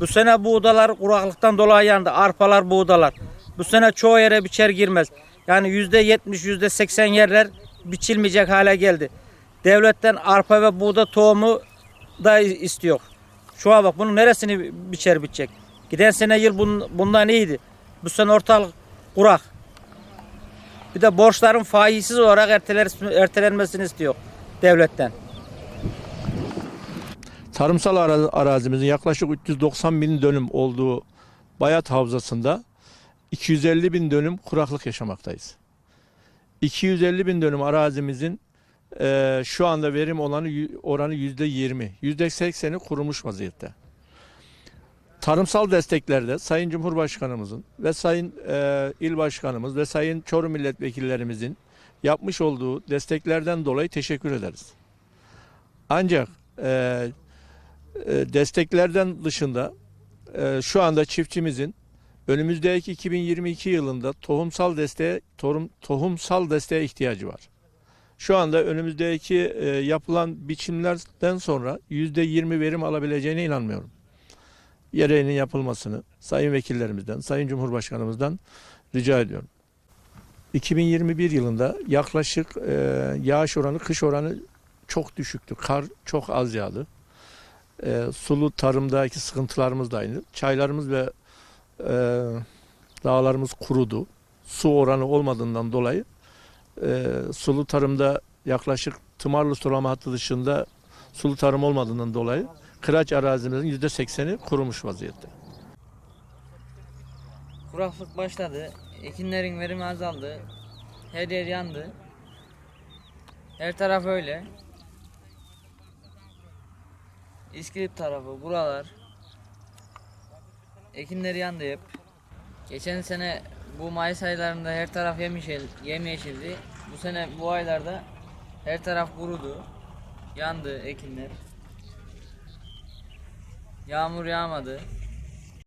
Bu sene buğdalar kuraklıktan dolayı yandı. Arpalar, buğdalar. Bu sene çoğu yere biçer girmez. Yani yüzde yetmiş, yüzde seksen yerler biçilmeyecek hale geldi. Devletten arpa ve buğda tohumu da istiyor. Şu an bak bunun neresini biçer bitecek? Giden sene yıl bun- bundan iyiydi. Bu sene ortalık kurak. Bir de borçların faizsiz olarak ertelenmesini istiyor devletten. Tarımsal ara- arazimizin yaklaşık 390 bin dönüm olduğu Bayat Havzası'nda 250 bin dönüm kuraklık yaşamaktayız. 250 bin dönüm arazimizin eee, şu anda verim oranı, yü- oranı %20, %80'i kurumuş vaziyette. Tarımsal desteklerde Sayın Cumhurbaşkanımızın ve Sayın eee, İl Başkanımız ve Sayın Çorum Milletvekillerimizin yapmış olduğu desteklerden dolayı teşekkür ederiz. Ancak e, desteklerden dışında e, şu anda çiftçimizin önümüzdeki 2022 yılında tohumsal desteğe tohum, tohumsal desteğe ihtiyacı var. Şu anda önümüzdeki e, yapılan biçimlerden sonra %20 verim alabileceğine inanmıyorum. Yereğinin yapılmasını sayın vekillerimizden, sayın cumhurbaşkanımızdan rica ediyorum. 2021 yılında yaklaşık e, yağış oranı, kış oranı çok düşüktü. Kar çok az yağdı. E, sulu tarımdaki sıkıntılarımız da aynı. Çaylarımız ve e, dağlarımız kurudu. Su oranı olmadığından dolayı e, sulu tarımda yaklaşık tımarlı sulama hattı dışında sulu tarım olmadığından dolayı kıraç arazimizin %80'i kurumuş vaziyette. Kuraklık başladı. Ekinlerin verimi azaldı. Her yer yandı. Her taraf öyle. İskilip tarafı, buralar. Ekinler yandı hep. Geçen sene bu Mayıs aylarında her taraf yemyeşil, yemyeşildi. Bu sene bu aylarda her taraf kurudu. Yandı ekinler. Yağmur yağmadı.